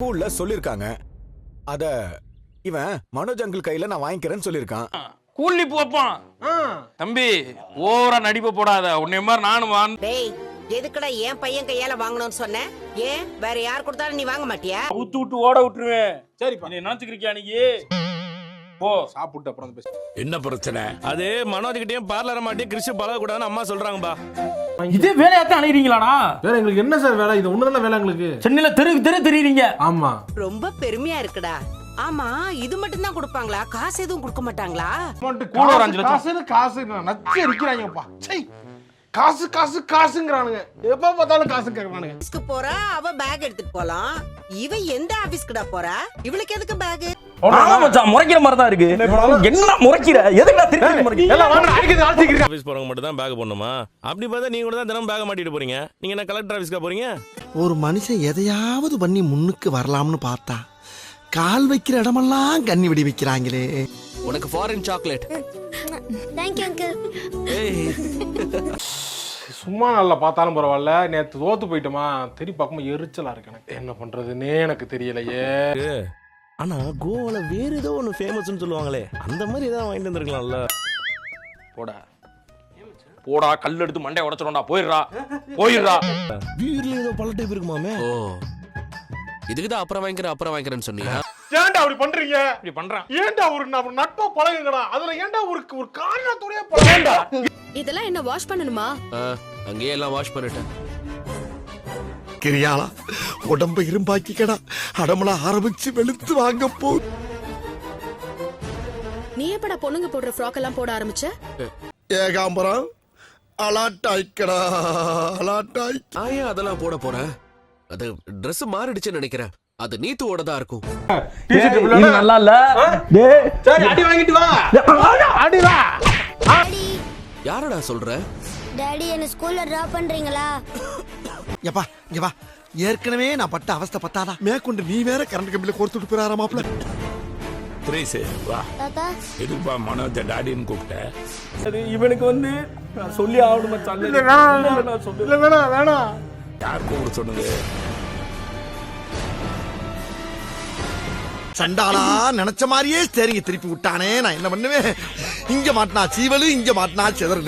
ஸ்கூல்ல சொல்லிருக்காங்க. அத இவன் மனோஜ் அங்கிள் கையில நான் வாங்கிக்கிறேன்னு சொல்லியிருக்கான் கூலி போப்பான் தம்பி ஓவரா நடிப்பு போடாத. உன்னை மாதிரி நானும் டேய் எதுக்குடா என் பையன் கையால வாங்கணும்னு சொன்னேன் ஏன்? வேற யார் கொடுத்தாலும் நீ வாங்க மாட்டியா? ஊத்து விட்டு ஓட விட்டுருவேன். சரிப்பா. நீ நினைச்சுக்கிறியா நீ? போ. சாப்பிட்டு அப்புறம் பேசு. என்ன பிரச்சனை? அது மனோஜ் கிட்டயும் பார்லர் மாட்டியும் கிறிஸ்து பழக கூடாதுன்னு அம்மா சொல்றாங்கப்பா. இதே வேலையாத்தான் அலையிறீங்களாடா வேற எங்களுக்கு என்ன சார் வேலை? இது ஒண்ணு வேலை எங்களுக்கு? சென்னையில தெரு தெரு தெரியுறீங்க. ஆமா. ரொம்ப பெருமையா இருக்குடா. ஆமா இது மட்டும் தான் கொடுப்பாங்களா? காசு எதுவும் கொடுக்க மாட்டாங்களா? கூட ஒரு அஞ்சு. காசு காசு நச்சு அடிக்கிறாங்கப்பா. சை காசு காசு காசுங்கிறானுங்க. எப்ப பார்த்தாலும் காசு கேக்குறானுங்க போறா அவ பேக் எடுத்துட்டு போலாம். இவ எந்த ஆபீஸ்க்குடா போறா? இவளுக்கு எதுக்கு பேக் முறைக்கிற மாதிரி தான் இருக்கு. என்ன முறைக்கிற? எதுக்குடா திருப்பி முறைக்கிற? எல்லாம் வாங்க அடிக்கிறது ஆழ்த்திக்கிறேன் ஆஃபீஸ் போறவங்க மட்டும் தான் பேக் போடணுமா? அப்படி பார்த்தா நீங்க கூட தான் தினம் பேக் மாட்டிட்டு போறீங்க. நீங்க என்ன கலெக்டர் ஆஃபீஸ்க்கா போறீங்க? ஒரு மனுஷன் எதையாவது பண்ணி முன்னுக்கு வரலாம்னு பார்த்தா கால் வைக்கிற இடமெல்லாம் கண்ணி விடி வைக்கிறாங்களே. உனக்கு ஃபாரின் சாக்லேட் தேங்க்யூ அங்கிள் சும்மா நல்லா பார்த்தாலும் பரவாயில்ல. நேத்து தோத்து போயிட்டோமா தெரி பார்க்கும்போது எரிச்சலா இருக்கு எனக்கு. என்ன பண்றதுன்னே எனக்கு தெரியலையே. ஆனா கோவால வேற ஏதோ ஒன்னு ஃபேமஸ்னு சொல்லுவாங்களே அந்த மாதிரி ஏதாவது வாங்கிட்டு வந்திருக்கலாம்ல. போடா. போடா கல் எடுத்து மண்டைய உடைச்சிடும்டா. போயிடுறா. போயிடுறா. வீர்ல ஏதோ பல டைப் இருக்குமாமே? ஓ. இதுக்கு தான் அப்புறம் வாங்கிக்கிறேன் அப்புறம் வாங்கிக்கிறேன்னு சொன்னியா ஏன்டா அப்படி பண்றீங்க? இப்படி பண்றான். ஏன்டா ஒரு நம்ம நட்பா பழகுங்கடா? அதுல ஏன்டா ஒரு ஒரு காரணத்தோடய பழகேண்டா இதெல்லாம் என்ன வாஷ் பண்ணணுமா? அங்கேயே எல்லாம் வாஷ் பண்ணிட்டேன். கிரியாளா உடம்ப இரும்பாக்கிக்கடா. அடமல ஆரம்பிச்சு வெளுத்து வாங்க போ. நீ எப்படா பொண்ணுங்க போடுற ஃப்ராக் எல்லாம் போட ஆரம்பிச்ச? ஏகாம்பரம் அலாட்டாய்க்கடா அலாட்டாய். நான் ஏன் அதெல்லாம் போட போறேன் அது Dress மாறிடுச்சுன்னு நினைக்கிறேன். அது நீத்துவோட தான் இருக்கும் இது நல்லா இல்ல. டேய். சரி அடி வாங்கிட்டு வா. அடி வா. யாரடா சொல்ற? டாடி என்ன ஸ்கூல்ல டிராப் பண்றீங்களா? எப்பா இங்க வா. ஏற்கனவே நான் பட்ட அவஸ்தை பத்தாதா? மேற்கொண்டு நீ வேற கரண்ட் கம்பியில கோர்த்துட்டு போயிடாரா மாப்ள திரேசு வா. தாத்தா. எதுக்குப்பா மனோஜ் டாடின்னு கூப்பிட்ட? அது இவனுக்கு வந்து நான் சொல்லி ஆகணும் மச்சான். இல்ல வேணாம் இல்ல, வேணாம். நான் சொல்லு இல்ல வேணாம் வேணாம். யார் கூப்பிட சொன்னது? சண்டாளா நினைச்ச மாதிரியே சரிங்க திருப்பி விட்டானே நான் என்ன பண்ணுவேன்? இங்க மாட்டினா சீவலு இங்க மாட்டினா செதறலு.